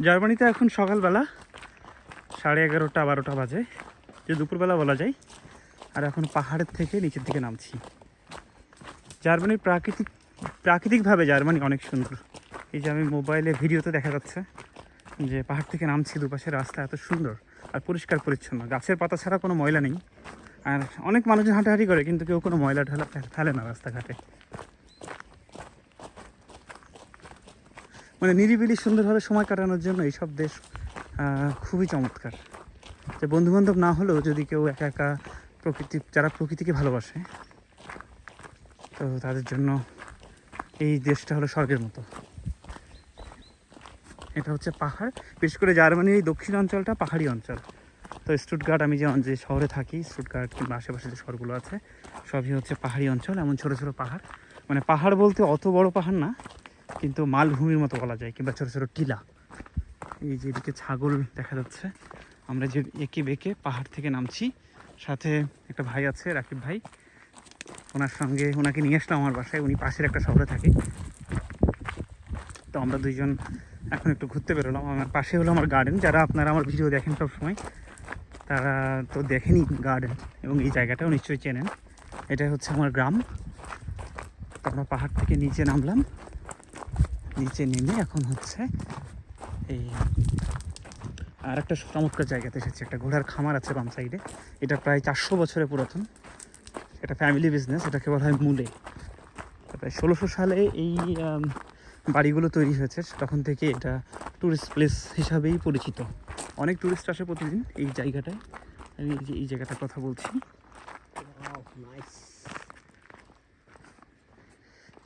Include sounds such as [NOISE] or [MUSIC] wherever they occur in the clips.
জার্মানিতে এখন সকালবেলা সাড়ে এগারোটা, বারোটা বাজে। যে দুপুরবেলা বলা যায়। আর এখন পাহাড়ের থেকে নিচের দিকে নামছি। জার্মানির প্রাকৃতিক, প্রাকৃতিকভাবে জার্মানি অনেক সুন্দর। এই যে আমি মোবাইলে ভিডিওতে দেখা যাচ্ছে যে পাহাড় থেকে নামছি, দুপাশে রাস্তা এত সুন্দর আর পরিষ্কার পরিচ্ছন্ন। গাছের পাতা ছাড়া কোনো ময়লা নেই। আর অনেক মানুষজন হাঁটাহাঁটি করে, কিন্তু কেউ কোনো ময়লা ঢালা ফেলে না রাস্তাঘাটে। মানে নিরিবিলি সুন্দরভাবে সময় কাটানোর জন্য এইসব দেশ খুবই চমৎকার। যে বন্ধুবান্ধব না হলেও যদি কেউ একা একা প্রকৃতি, যারা প্রকৃতিকে ভালোবাসে, তো তাদের জন্য এই দেশটা হলো স্বর্গের মতো। এটা হচ্ছে পাহাড়। বিশেষ করে জার্মানির এই দক্ষিণ অঞ্চলটা পাহাড়ি অঞ্চল। তো স্টুটগার্ড আমি যে যে শহরে থাকি স্টুটগার্ড কিংবা আশেপাশে যে শহরগুলো আছে, সবই হচ্ছে পাহাড়ি অঞ্চল, এমন ছোটো ছোটো পাহাড়। মানে পাহাড় বলতে অত বড় পাহাড় না কিন্তু মালভূমির মতো বলা যায়, কিংবা ছোটো ছোটো টিলা। এই যে এদিকে ছাগল দেখা যাচ্ছে। আমরা যে এঁকে বেঁকে পাহাড় থেকে নামছি, সাথে একটা ভাই আছে, রাকিব ভাই। ওনার সঙ্গে ওনাকে নিয়ে আসলাম আমার বাসায়, উনি পাশের একটা শহরে থাকে। তো আমরা দুইজন এখন একটু ঘুরতে বেরোলাম। আমার পাশে হলো আমার গার্ডেন যারা আপনারা আমার ভিডিও দেখেন সব সময় তারা তো দেখেনি গার্ডেন এবং এই জায়গাটাও নিশ্চয়ই চেনেন। এটা হচ্ছে আমার গ্রাম। তো আমরা পাহাড় থেকে নিচে নামলাম। নিচে নেমে এখন হচ্ছে এই আর একটা চমৎকার জায়গাতে এসেছে। একটা ঘোড়ার খামার আছে বাম সাইডে। এটা প্রায় চারশো বছরের পুরাতন। এটা ফ্যামিলি বিজনেস এটাকে বলা হয় মূলে। প্রায় ষোলোশো সালে এই বাড়িগুলো তৈরি হয়েছে। তখন থেকে এটা ট্যুরিস্ট প্লেস হিসাবেই পরিচিত। অনেক ট্যুরিস্ট আসে প্রতিদিন এই জায়গাটায়। আমি যে, এই জায়গাটার কথা বলছি।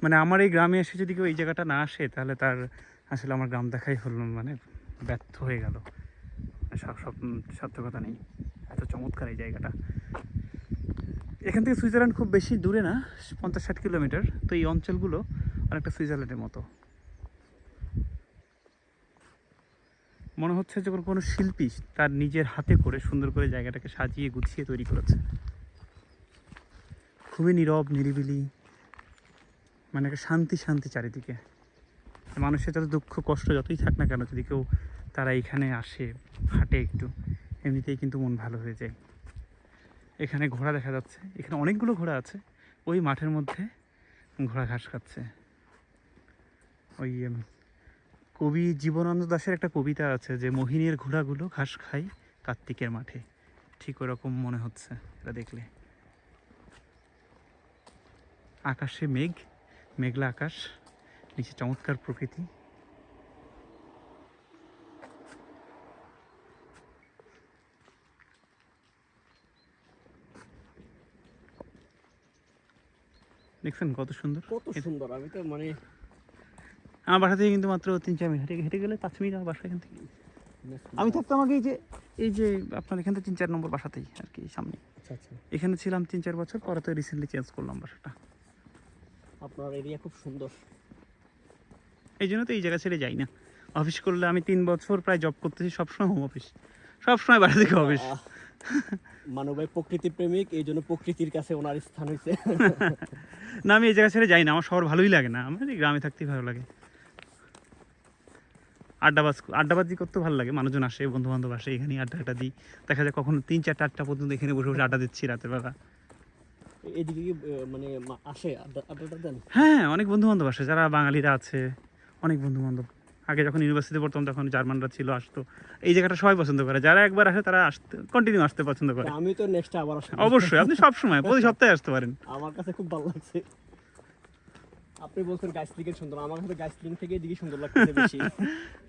মানে আমার এই গ্রামে এসে যদি কেউ এই জায়গাটা না আসে, তাহলে তার আসলে আমার গ্রাম দেখাই হলো মানে ব্যর্থ হয়ে গেল। সব সব সার্থকতা নেই। এত চমৎকার এই জায়গাটা। এখান থেকে সুইজারল্যান্ড খুব বেশি দূরে না, পঞ্চাশ ষাট কিলোমিটার। তো এই অঞ্চলগুলো অনেকটা সুইজারল্যান্ডের মতো। মনে হচ্ছে যখন কোনো শিল্পী তার নিজের হাতে করে সুন্দর করে জায়গাটাকে সাজিয়ে গুছিয়ে তৈরি করেছে। খুবই নীরব, নিরিবিলি মানে একটা শান্তি শান্তি চারিদিকে। মানুষের যত দুঃখ, কষ্ট যতই থাক না কেন, যদি কেউ তারা এখানে আসে, হাঁটে একটু, এমনিতেই কিন্তু মন ভালো হয়ে যায়। এখানে ঘোড়া দেখা যাচ্ছে। এখানে অনেকগুলো ঘোড়া আছে। ওই মাঠের মধ্যে ঘোড়া ঘাস খাচ্ছে। ওই কবি জীবনানন্দ দাশের একটা কবিতা আছে যে, মোহিনীর ঘোড়াগুলো ঘাস খায় কার্তিকের মাঠে। ঠিক ওরকম মনে হচ্ছে, এটা দেখলে। আকাশে মেঘ মেঘলা আকাশ নিচে চমৎকার প্রকৃতি। দেখছেন কত সুন্দর? কত সুন্দর আমি তো মানে আমার বাসা থেকে কিন্তু মাত্র তিন চার মিনিট হেঁটে হেঁটে গেলে পাঁচ মিনিট আমার বাসা এখান থেকে। আমি থাকতাম আগে এই যে এই যে আপনার এখান থেকে তিন চার নম্বর বাসাতেই আর কি সামনে। আচ্ছা আচ্ছা। এখানে ছিলাম তিন চার বছর পরে তো রিসেন্টলি চেঞ্জ করলাম বাসাটা। আপনার এরিয়া খুব সুন্দর। এই জন্য তো এই জায়গা ছেড়ে যাই না। অফিস করলে আমি তিন বছর প্রায় জব করতেছি সবসময় হোম অফিস সবসময় বাড়ি থেকে অফিস মানবাই প্রকৃতি প্রেমিক এই জন্য প্রকৃতির কাছে ওনার স্থান হয়েছে না আমি এই জায়গা ছেড়ে যাই না আমার শহর ভালোই লাগে না। আমার এই গ্রামে থাকতেই ভালো লাগে। আড্ডাবাজ আড্ডাবাজি করতে ভালো লাগে মানুষজন আসে বন্ধু বান্ধব আসে এখানে আড্ডা আড্ডা দিই। দেখা যায় কখনো তিন চারটা আটটা পর্যন্ত এখানে বসে বসে আড্ডা দিচ্ছি রাতের বেলা। এদিকে কি মানে আসে? আড্ডাটা দেন হ্যাঁ অনেক বন্ধু বান্ধব আসে। যারা বাঙালিরা আছে অনেক বন্ধু বান্ধব আগে যখন ইউনিভার্সিটিতে পড়তাম তখন জার্মানরা ছিল আসতো। এই জায়গাটা সবাই পছন্দ করে। যারা একবার আসে তারা আসতে কন্টিনিউ আসতে পছন্দ করে। আমি তো নেক্সট আবার আসব। অবশ্যই আপনি সব সময় প্রতি [LAUGHS] সপ্তাহে আসতে পারেন। আমার কাছে খুব ভালো লাগছে। আপনি বলছেন গাইসলিং এর সুন্দর আমার কাছে গাইসলিং থেকে এদিকে সুন্দর লাগছে বেশি। [LAUGHS]